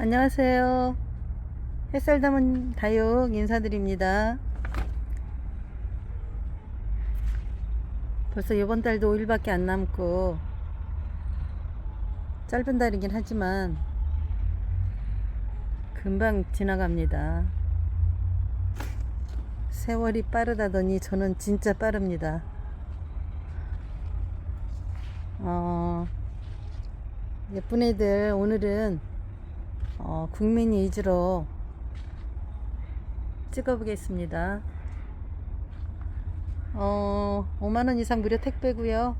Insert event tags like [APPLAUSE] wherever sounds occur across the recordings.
안녕하세요. 햇살 담은 다육 인사드립니다. 벌써 이번 달도 5일밖에 안 남고 짧은 달이긴 하지만 금방 지나갑니다. 세월이 빠르다더니 저는 진짜 빠릅니다. 어, 예쁜 애들 오늘은 어, 국민 위주로 찍어보겠습니다. 어, 5만원 이상 무료 택배고요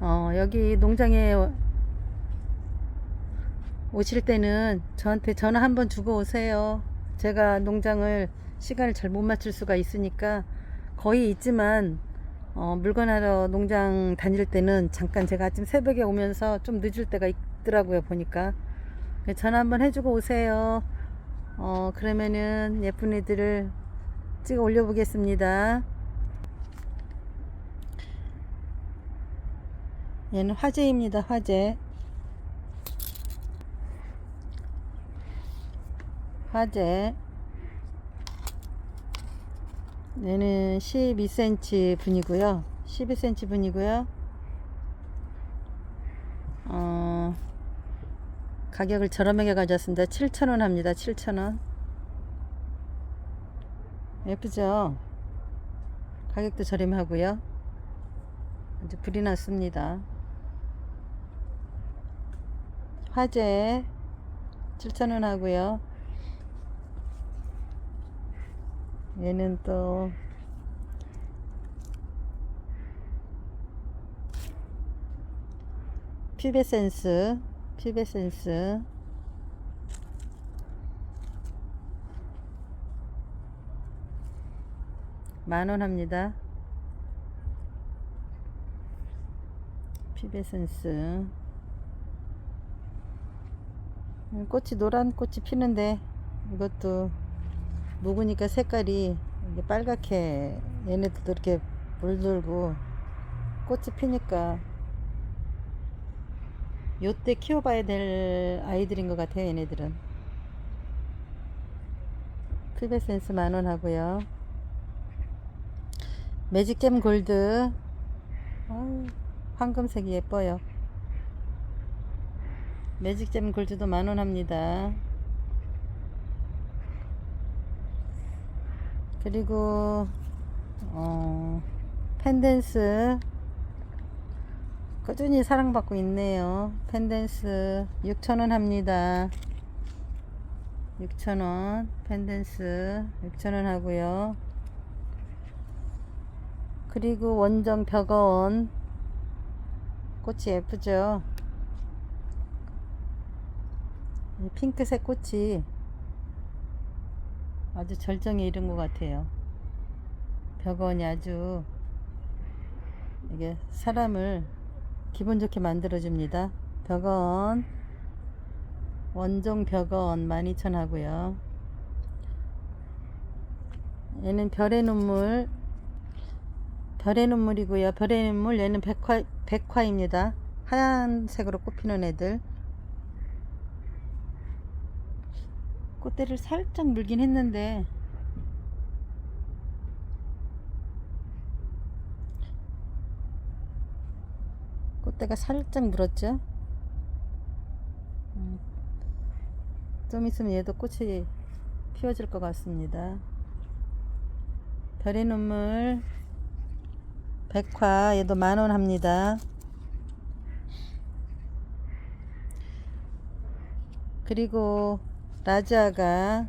어, 여기 농장에 오실 때는 저한테 전화 한번 주고 오세요. 제가 농장을 시간을 잘 못 맞출 수가 있으니까 거의 있지만 어, 물건하러 농장 다닐 때는 잠깐 제가 아침 새벽에 오면서 좀 늦을 때가 있더라고요 보니까. 전화 한번 해주고 오세요. 어 그러면은 예쁜 애들을 찍어 올려 보겠습니다. 얘는 화재입니다 화재 화재 얘는 12cm 분이고요. 12cm 분이고요. 어, 가격을 저렴하게 가져왔습니다. 7,000원 합니다. 7,000원. 예쁘죠? 가격도 저렴하고요. 아주 불이 났습니다. 화재 7,000원 하고요. 얘는 또 피베센스 피베센스. 만원 합니다. 피베센스. 꽃이 노란 꽃이 피는데 이것도 묵으니까 색깔이 빨갛게 얘네들도 이렇게 물들고 꽃이 피니까 요때 키워봐야 될 아이들인 것 같아요 얘네들은. 크베센스 만원 하고요. 매직잼 골드. 황금색이 예뻐요. 매직잼 골드도 만원 합니다 그리고 어, 펜댄스 꾸준히 사랑받고 있네요. 펜댄스 6,000원 합니다. 6,000원 펜댄스 6,000원 하고요. 그리고 원정 벽어원 꽃이 예쁘죠? 이 핑크색 꽃이 아주 절정에 이른 것 같아요. 벽원이 아주 이게 사람을 기분 좋게 만들어줍니다. 벽원 원종 벽원 12,000 하고요. 얘는 별의 눈물 별의 눈물이고요. 별의 눈물 얘는 백화 백화입니다. 하얀색으로 꽃피는 애들 꽃대를 살짝 물긴 했는데. 꽃대가 살짝 물었죠? 음. 좀 있으면 얘도 꽃이 피어질 것 같습니다. 별의 눈물 백화 얘도 만원 합니다. 그리고 라자가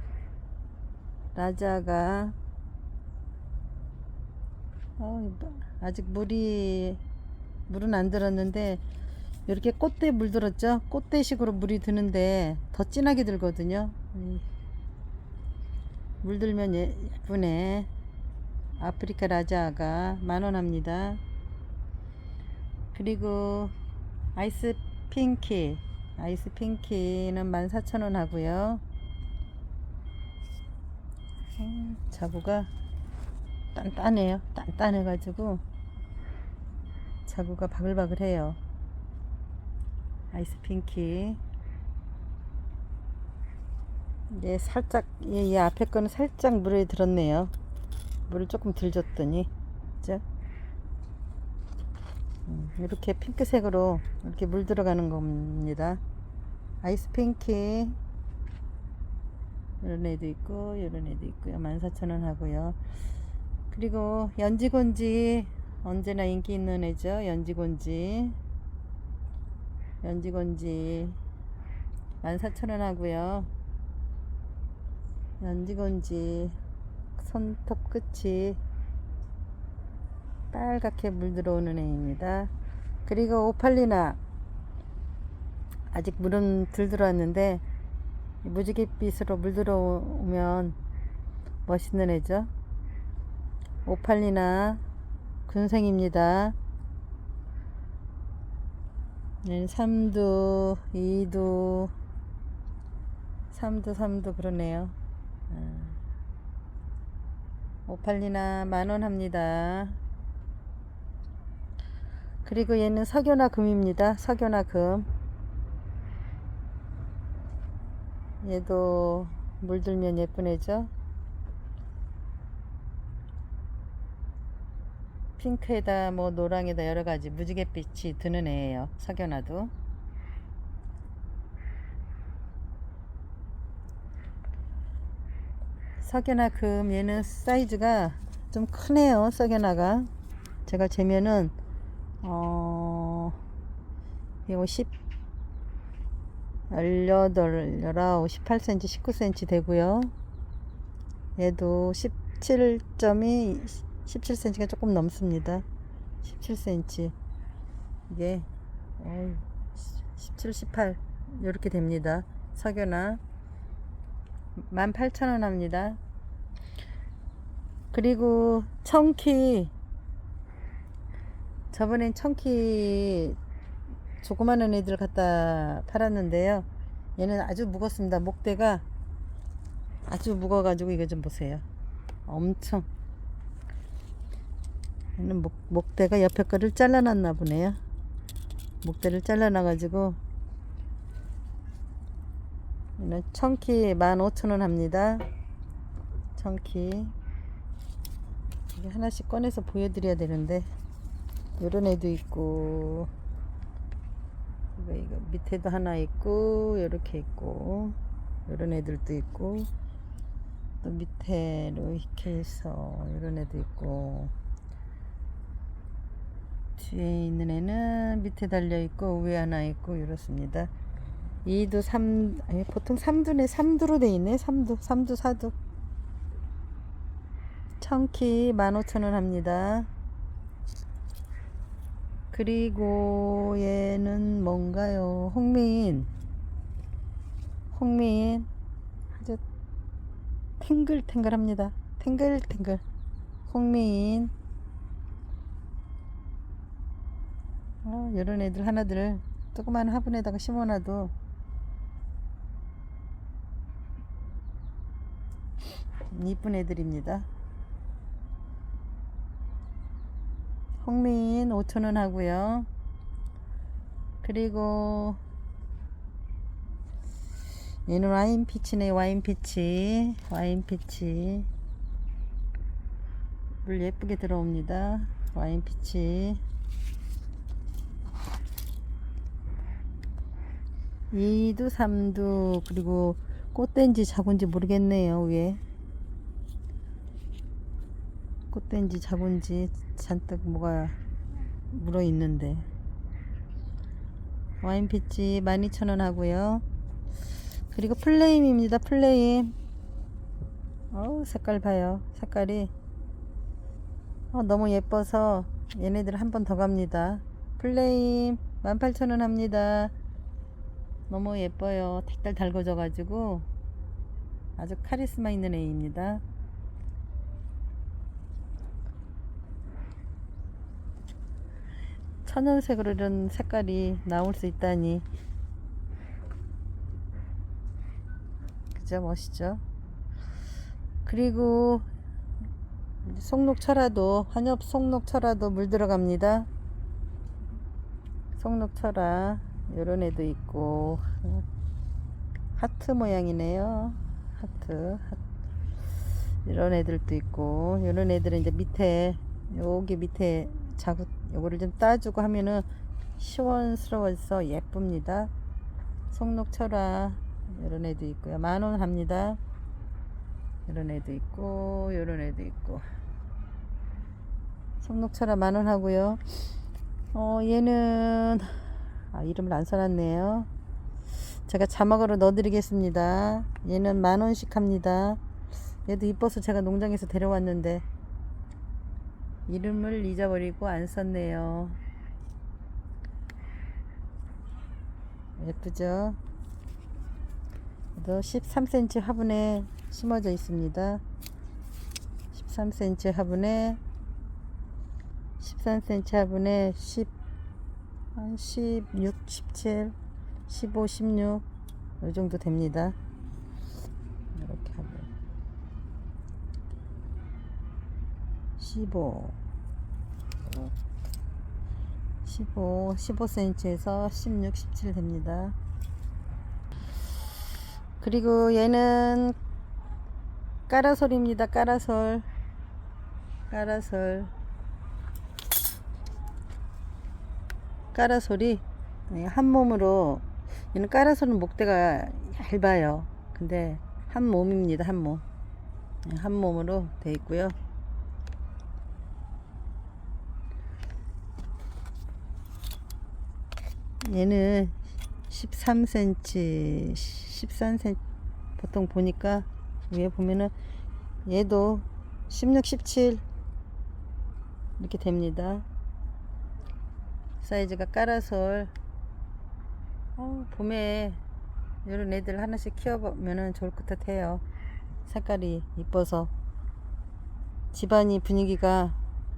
라자가 어, 아직 물이 물은 안 들었는데 이렇게 꽃대 물 들었죠? 꽃대식으로 물이 드는데 더 진하게 들거든요. 물 들면 예- 예쁘네. 아프리카 라자가 만원 합니다. 그리고 아이스 핑키 아이스 핑키는 14,000원 하고요. 음, 자구가 단단해요. 단단해가지고 자구가 바글바글해요. 아이스 핑키. 얘 살짝 얘, 얘 앞에 거는 살짝 물에 들었네요. 물을 조금 들 줬더니 그죠? 음, 이렇게 핑크색으로 이렇게 물 들어가는 겁니다. 아이스 핑키 이런 애도 있고 이런 애도 있고요. 14,000원 하고요. 그리고 연지곤지 언제나 인기 있는 애죠. 연지곤지 연지곤지 14,000원 하고요. 연지곤지 손톱 끝이 빨갛게 물 들어오는 애입니다. 그리고 오팔리나 아직 물은 덜 들어왔는데 무지갯빛으로 물 들어오면 멋있는 애죠. 오팔리나 군생입니다. 네, 3두, 2두, 3두, 3두 그러네요. 아. 오팔리나 만원 합니다. 그리고 얘는 석연화 금입니다. 석연화 금. 얘도 물들면 예쁜 애죠. 핑크에다 뭐 노랑에다 여러 가지 무지갯빛이 드는 애예요. 석연화도. 석연화 금 얘는 사이즈가 좀 크네요. 석연화가. 제가 재면은 어 이거 10 18, 19, 18cm, 19cm 되고요. 얘도 17점이 17cm가 조금 넘습니다. 17cm. 이게 어이, 17, 18 이렇게 됩니다. 석연화 18,000원 합니다. 그리고 청키 저번엔 청키 조그마한 애들 갖다 팔았는데요. 얘는 아주 무겁습니다. 목대가 아주 무거워가지고 이거 좀 보세요. 엄청. 얘는 목, 목대가 옆에 거를 잘라놨나 보네요. 목대를 잘라놔가지고 얘는 청키 15,000원 합니다. 청키. 이게 하나씩 꺼내서 보여드려야 되는데 요런 애도 있고 이거 이거 밑에도 하나 있고 이렇게 있고 이런 애들도 있고 또 밑에로 이렇게 해서 이런 애도 있고 뒤에 있는 애는 밑에 달려 있고 위에 하나 있고 이렇습니다. 2두 3 아니, 보통 3두네 3두로 돼 있네 3두 3두 4두 청키 15,000원 합니다. 그리고 얘는 뭔가요? 홍민. 홍민. 아주 탱글탱글합니다. 탱글탱글. 홍민. 어, 이런 애들 하나들 조그만 화분에다가 심어놔도 이쁜 애들입니다. 홍민 5,000원 하고요. 그리고 얘는 와인 피치네 와인 피치 와인 피치 물 예쁘게 들어옵니다. 와인 피치 2두 3두 그리고 꽃된지 작은지 모르겠네요 위에 꽃된지 작은지 잔뜩 뭐가 물어 있는데. 와인 피치 12,000원 하고요. 그리고 플레임입니다 플레임. 어우 색깔 봐요. 색깔이. 어, 너무 예뻐서 얘네들 한 번 더 갑니다. 플레임 18,000원 합니다. 너무 예뻐요. 색깔 달궈져 가지고 아주 카리스마 있는 애입니다 천연색으로 이런 색깔이 나올 수 있다니. 그죠 멋있죠? 그리고 송록철화도 한엽 송록철화도 물 들어갑니다. 송록철화 요런 애도 있고. 하트 모양이네요. 하트, 하트. 이런 애들도 있고. 이런 애들은 이제 밑에 여기 밑에 자국 요거를 좀 따주고 하면은 시원스러워서 예쁩니다. 송록철화 이런 애도 있고요. 만원 합니다. 이런 애도 있고 이런 애도 있고. 송록철화 만원 하고요. 어 얘는 아 이름을 안 써놨네요. 제가 자막으로 넣어드리겠습니다. 얘는 만 원씩 합니다. 얘도 이뻐서 제가 농장에서 데려왔는데 이름을 잊어버리고 안 썼네요. 예쁘죠? 얘도 13cm 화분에 심어져 있습니다. 13cm 화분에 13cm 화분에 10, 한 16, 17, 15, 16, 이 정도 됩니다. 이렇게 하면 15, 15, 15cm에서 16, 17 됩니다. 그리고 얘는 까라솔입니다. 까라솔. 까라솔. 까라솔이 네, 한 몸으로 얘는 까라솔은 목대가 얇아요. 근데 한 몸입니다. 한 몸. 네, 한 몸으로 돼 있고요. 얘는 13cm, 13cm 보통 보니까 위에 보면은 얘도 16, 17 이렇게 됩니다. 사이즈가 까라솔 어, 봄에 이런 애들 하나씩 키워보면 좋을 것 같아요. 색깔이 이뻐서. 집안이 분위기가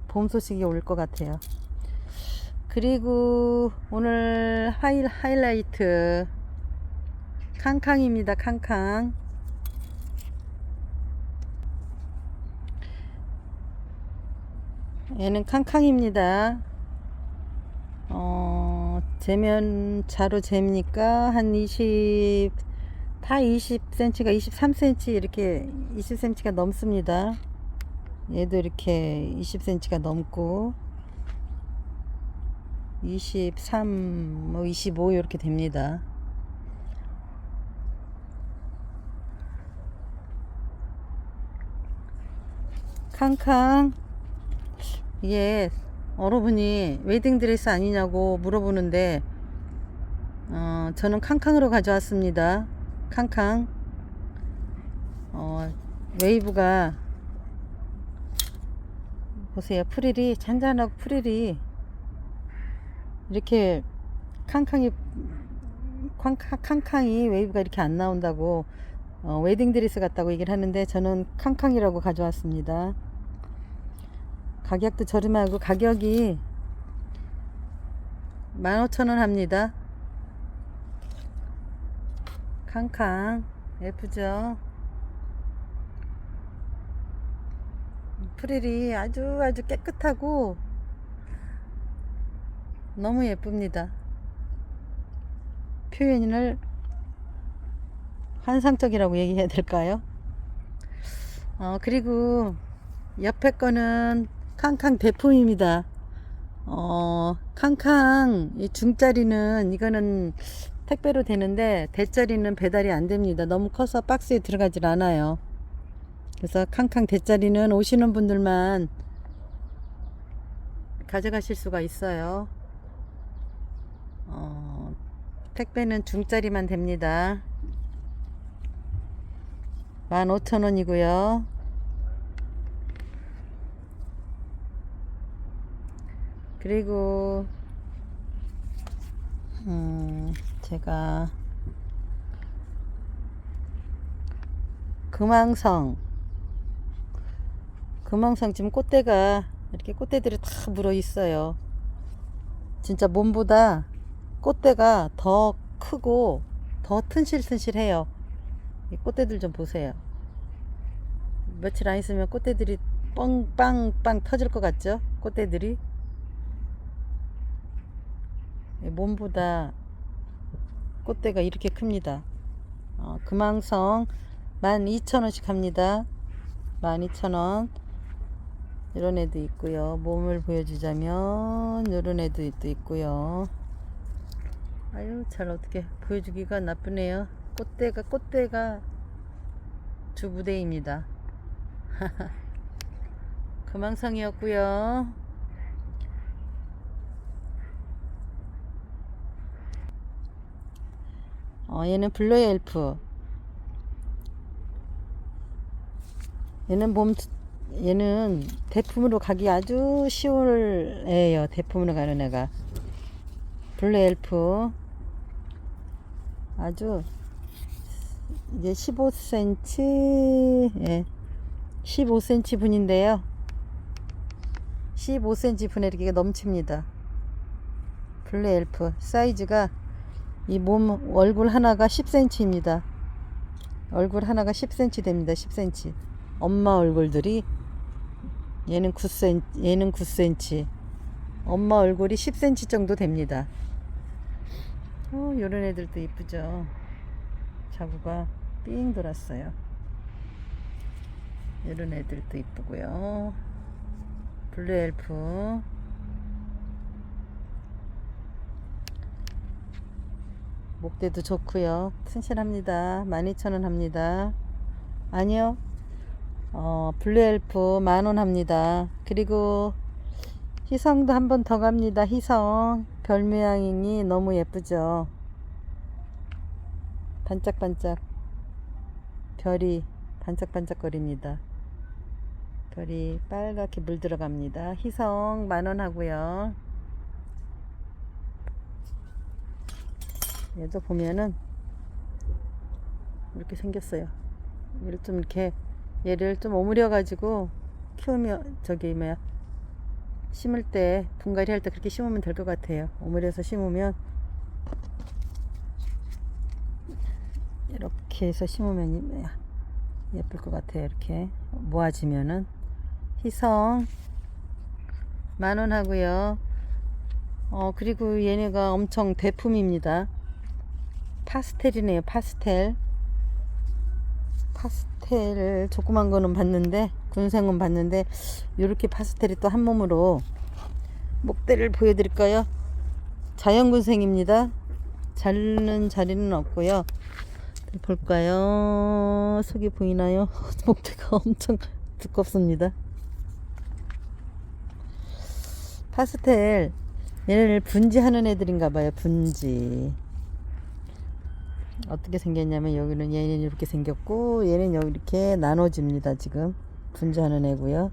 봄 소식이 올 것 같아요 그리고 오늘 하이, 하이라이트. 캉캉입니다 캉캉. 얘는 캉캉입니다. 어, 재면 자로 재니까 한 20, 다 20cm가 23cm 이렇게 20cm가 넘습니다. 얘도 이렇게 20cm가 넘고 23, 뭐 25 이렇게 됩니다. 캉캉 이게 여러분이 웨딩드레스 아니냐고 물어보는데 어, 저는 캉캉으로 가져왔습니다. 캉캉 어, 웨이브가 보세요. 프릴이 잔잔하고 프릴이 이렇게 캉캉이 캉캉, 캉캉이 웨이브가 이렇게 안 나온다고 어, 웨딩 드레스 같다고 얘기를 하는데 저는 캉캉이라고 가져왔습니다. 가격도 저렴하고 가격이 15,000원 합니다. 캉캉 예쁘죠? 프릴이 아주 아주 깨끗하고 너무 예쁩니다. 표현을 환상적이라고 얘기해야 될까요? 어, 그리고 옆에 거는 캉캉 대품입니다. 어, 캉캉 이 중짜리는 이거는 택배로 되는데 대짜리는 배달이 안 됩니다. 너무 커서 박스에 들어가질 않아요. 그래서 캉캉 대짜리는 오시는 분들만 가져가실 수가 있어요. 어, 택배는 중짜리만 됩니다. 15,000원이고요. 그리고 음, 제가 금왕성 금왕성 지금 꽃대가 이렇게 꽃대들이 다 물어 있어요. 진짜 몸보다 꽃대가 더 크고 더 튼실튼실해요. 이 꽃대들 좀 보세요. 며칠 안 있으면 꽃대들이 뻥빵빵 터질 것 같죠? 꽃대들이 몸보다 꽃대가 이렇게 큽니다. 어, 금왕성 12,000원씩 합니다. 12,000원. 이런 애도 있고요. 몸을 보여주자면 이런 애도 또 있고요. 아유 잘 어떻게 보여주기가 나쁘네요. 꽃대가 꽃대가 주 무대입니다. [LAUGHS] 금왕성이었고요. 어, 얘는 블루의 엘프. 얘는 몸, 얘는 대품으로 가기 아주 쉬울 애예요. 대품으로 가는 애가. 블루 엘프. 아주, 이제 15cm, 예. 15cm 분인데요. 15cm 분에 이렇게 넘칩니다. 블루 엘프. 사이즈가 이 몸 얼굴 하나가 10cm입니다. 얼굴 하나가 10cm 됩니다. 10cm. 엄마 얼굴들이 얘는 9cm, 얘는 9cm. 엄마 얼굴이 10cm 정도 됩니다. 어, 요런 애들도 이쁘죠. 자구가 삥 돌았어요. 이런 애들도 이쁘고요. 블루 엘프. 목대도 좋고요. 튼실합니다. 12,000원 합니다. 아니요. 어, 블루 엘프 만원 합니다. 그리고 희성도 한 번 더 갑니다. 희성. 별 모양이 너무 예쁘죠. 반짝반짝. 별이 반짝반짝거립니다. 별이 빨갛게 물들어갑니다. 희성 만원 하고요. 얘도 보면은 이렇게 생겼어요. 얘를 좀 이렇게 얘를 좀 오므려 가지고 키우면 저기 뭐야 심을 때 분갈이 할 때 그렇게 심으면 될 것 같아요. 오므려서 심으면 이렇게 해서 심으면 예쁠 것 같아요. 이렇게 모아지면은 희성 만원 하고요. 어 그리고 얘네가 엄청 대품입니다. 파스텔이네요. 파스텔. 파스 텔 조그만 거는 봤는데 군생은 봤는데 이렇게 파스텔이 또 한 몸으로 목대를 보여드릴까요? 자연군생입니다. 자르는 자리는 없고요. 볼까요? 속이 보이나요? [LAUGHS] 목대가 엄청 두껍습니다. 파스텔 얘네를 분지하는 애들인가 봐요. 분지. 어떻게 생겼냐면 여기는 얘는 이렇게 생겼고 얘는 여기 이렇게 나눠집니다 지금. 분지하는 애고요.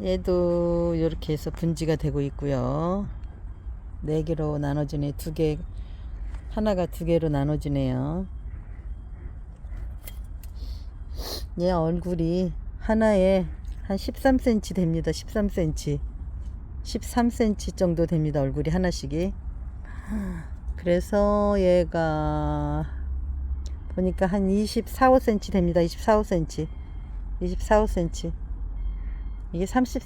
얘도 이렇게 해서 분지가 되고 있고요. 네 개로 나눠지네. 두 개 하나가 두 개로 나눠지네요. 얘 얼굴이 하나에 한 13cm 됩니다. 13cm 13cm 정도 됩니다 얼굴이 하나씩이 그래서 얘가 보니까 한 24, 5cm 됩니다. 24, 5cm. 24, 5cm. 이게 30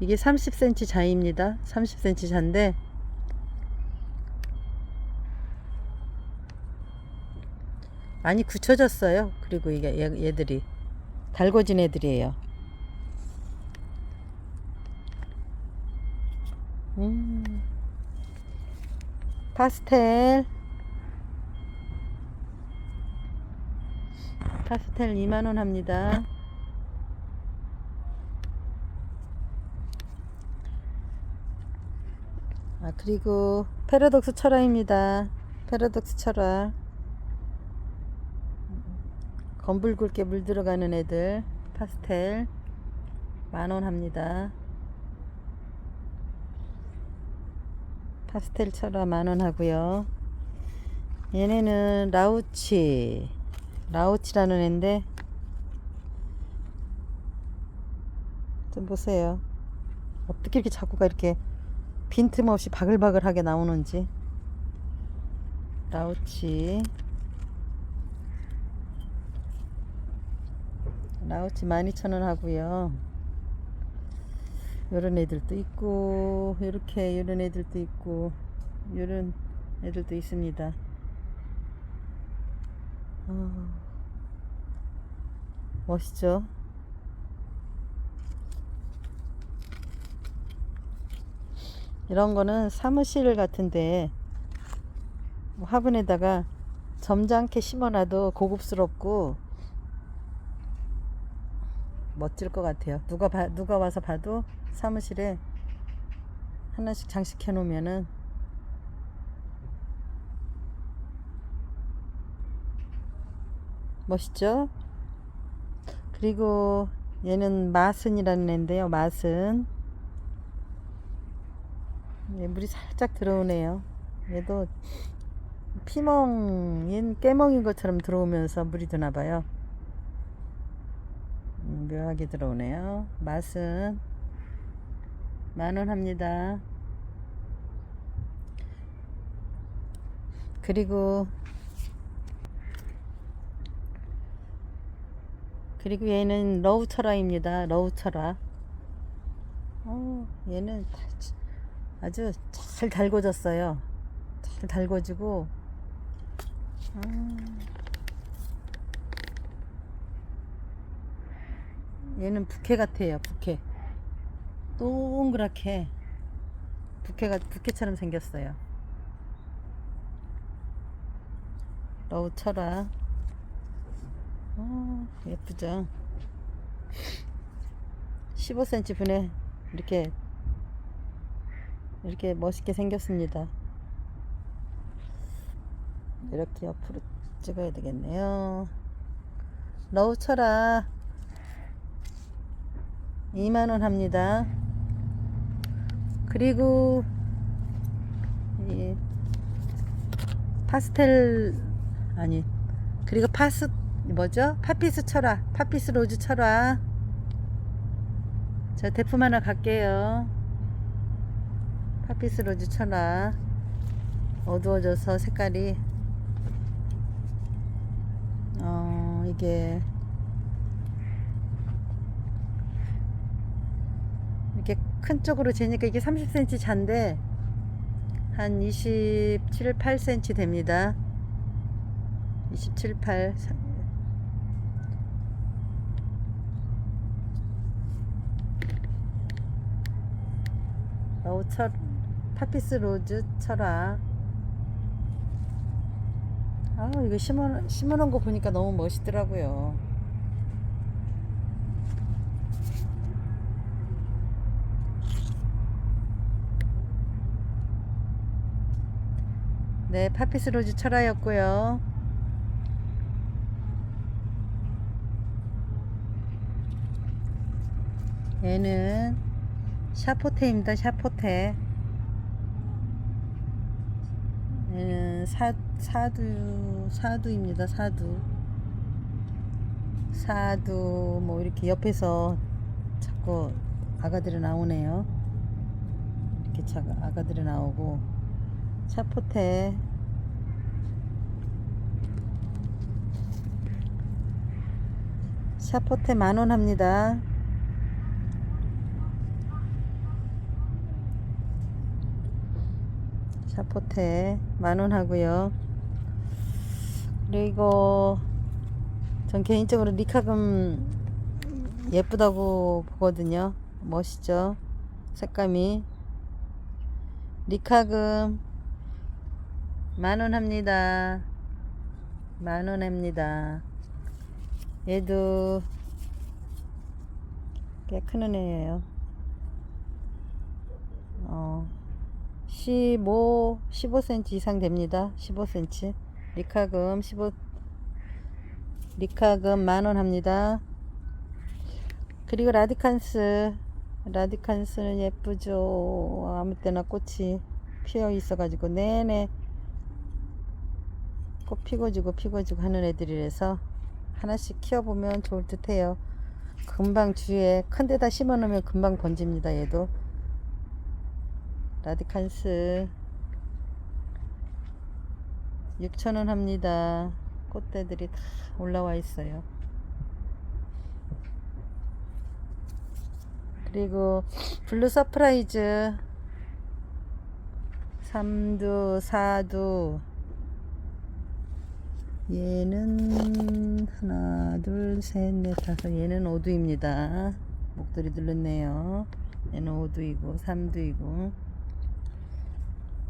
이게 30cm 자입니다. 30cm 자인데 많이 굳혀졌어요. 그리고 이게 얘, 얘들이 달궈진 애들이에요. 음. 파스텔. 파스텔 2만원 합니다. 아 그리고 패러독스 철화입니다. 패러독스 철화. 검불 굵게 물 들어가는 애들 파스텔. 만원 합니다 파스텔 철화 만원 하고요. 얘네는 라우치 라우치라는 애인데 좀 보세요. 어떻게 이렇게 자꾸가 이렇게 빈틈없이 바글바글하게 나오는지 라우치 라우치 12,000원 하고요. 요런 애들도 있고 이렇게 요런 애들도 있고 요런 애들도 있습니다. 어, 멋있죠? 이런 거는 사무실 같은데 뭐 화분에다가 점잖게 심어놔도 고급스럽고 멋질 것 같아요. 누가 봐, 누가 와서 봐도 사무실에 하나씩 장식해 놓으면은 멋있죠? 그리고 얘는 마슨이라는 애인데요. 마슨. 얘 물이 살짝 들어오네요. 얘도 피멍, 얘는 깨멍인 것처럼 들어오면서 물이 드나 봐요. 음, 묘하게 들어오네요. 맛은 만원 합니다. 그리고 그리고 얘는 러우 철화입니다. 러우 철화. 어, 얘는 다- 아주 잘 달궈졌어요. 잘 달궈지고 아, 얘는 부케 같아요. 부케. 동그랗게 부케가 부케처럼 생겼어요. 러우 철화. 어, 예쁘죠? 15cm 분에 이렇게 이렇게 멋있게 생겼습니다. 이렇게 옆으로 찍어야 되겠네요. 러우 철아 2만원 합니다. 그리고 이 파스텔 아니 그리고 파스 뭐죠? 파피스 철화 파피스 로즈 철화 저 대품 하나 갈게요. 파피스 로즈 철화 어두워져서 색깔이 어 이게 이렇게 큰 쪽으로 재니까 이게 30cm 잔데 한 27, 8cm 됩니다. 27, 8 어우 철 파피스 로즈 철화 아 이거 심어 심어놓은 거 보니까 너무 멋있더라고요. 네, 파피스 로즈 철화였고요. 얘는 샤포테입니다. 샤포테. 얘는 사, 사두, 사두입니다. 사두. 사두, 뭐 이렇게 옆에서 자꾸 아가들이 나오네요. 이렇게 자, 아가들이 나오고. 샤포테. 샤포테 만원 합니다. 샤포테 만원 하고요. 그리고 전 개인적으로 리카금 예쁘다고 보거든요. 멋있죠? 색감이 리카금 만원 합니다. 만원 합니다. 얘도 꽤큰 애예요. 어. 15, 15cm 이상 됩니다. 15cm. 리카금 15, 리카금 만원 합니다. 그리고 라디칸스. 라디칸스는 예쁘죠. 아무 때나 꽃이 피어 있어가지고 내내 꽃 피고 지고 피고 지고 하는 애들이라서 하나씩 키워보면 좋을 듯 해요. 금방 주위에 큰 데다 심어 놓으면 금방 번집니다. 얘도. 라디칸스 6,000원 합니다. 꽃대들이 다 올라와 있어요. 그리고 블루 서프라이즈 삼두, 사두. 얘는 하나, 둘, 셋, 넷, 다섯. 얘는 오두입니다. 목도리 눌렀네요. 얘는 오두이고, 삼두이고.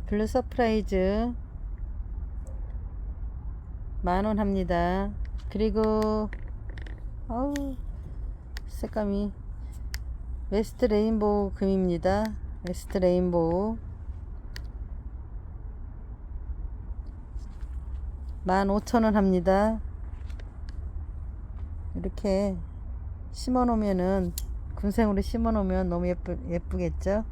블루 서프라이즈 만원 합니다. 그리고 어우 색감이 웨스트 레인보우 금입니다. 웨스트 레인보우 15,000원 합니다. 이렇게 심어 놓으면은 군생으로 심어 놓으면 너무 예쁘, 예쁘겠죠?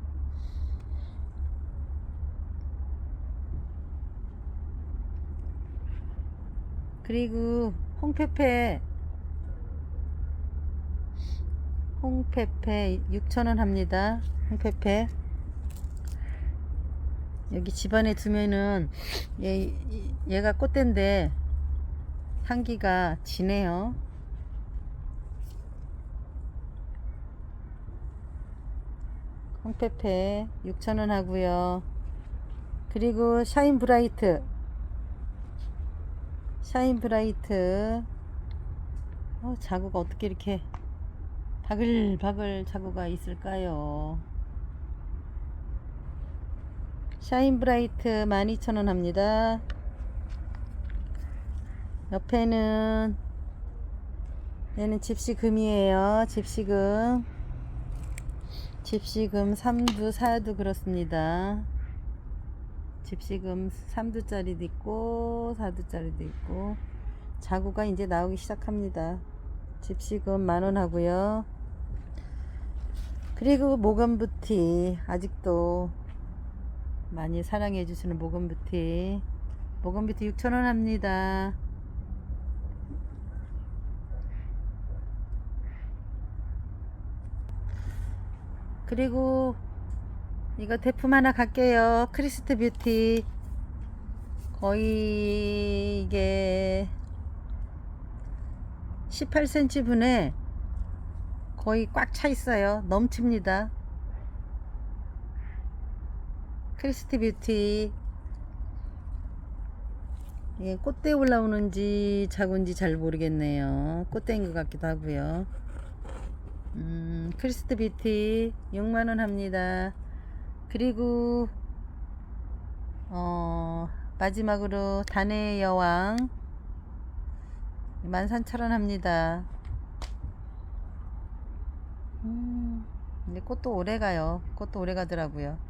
그리고 홍페페 홍페페 6,000원 합니다. 홍페페 여기 집안에 두면은 얘, 얘가 꽃대인데 향기가 진해요. 홍페페 6,000원 하고요. 그리고 샤인 브라이트 샤인 브라이트 어, 자구가 어떻게 이렇게 바글바글 자구가 있을까요? 샤인 브라이트 12,000원 합니다. 옆에는 얘는 집시금이에요. 집시금. 집시금 3두, 4두 그렇습니다. 집시금 3두짜리도 있고 4두짜리도 있고 자구가 이제 나오기 시작합니다. 집시금 만원 하고요. 그리고 모건부티 아직도 많이 사랑해 주시는 모건부티 모건부티 6,000원 합니다. 그리고 이거 제품 하나 갈게요. 크리스트 뷰티. 거의 이게 18cm 분에 거의 꽉 차 있어요. 넘칩니다. 크리스트 뷰티. 이게 꽃대 올라오는지 자군지 잘 모르겠네요. 꽃대인 것 같기도 하고요. 음, 크리스트 뷰티 6만원 합니다. 그리고 어, 마지막으로 단의 여왕 13,000원 합니다. 음, 근데 꽃도 오래 가요. 꽃도 오래 가더라고요.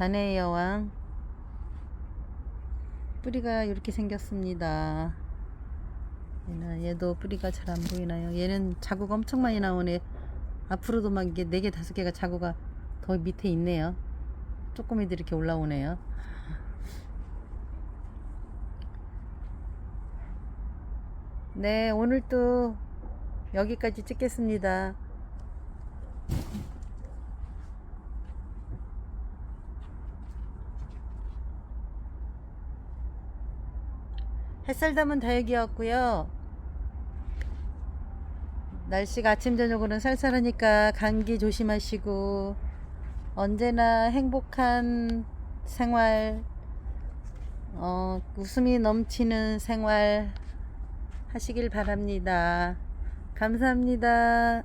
단의 여왕 뿌리가 이렇게 생겼습니다. 얘도 뿌리가 잘 안 보이나요? 얘는 자구가 엄청 많이 나오네. 앞으로도 막 이게 네개 다섯 개가 자구가 더 밑에 있네요. 조금이들 이렇게 올라오네요. 네, 오늘도 여기까지 찍겠습니다. 햇살 담은 다육이었고요. 날씨가 아침 저녁으로는 쌀쌀하니까 감기 조심하시고 언제나 행복한 생활, 어, 웃음이 넘치는 생활 하시길 바랍니다. 감사합니다.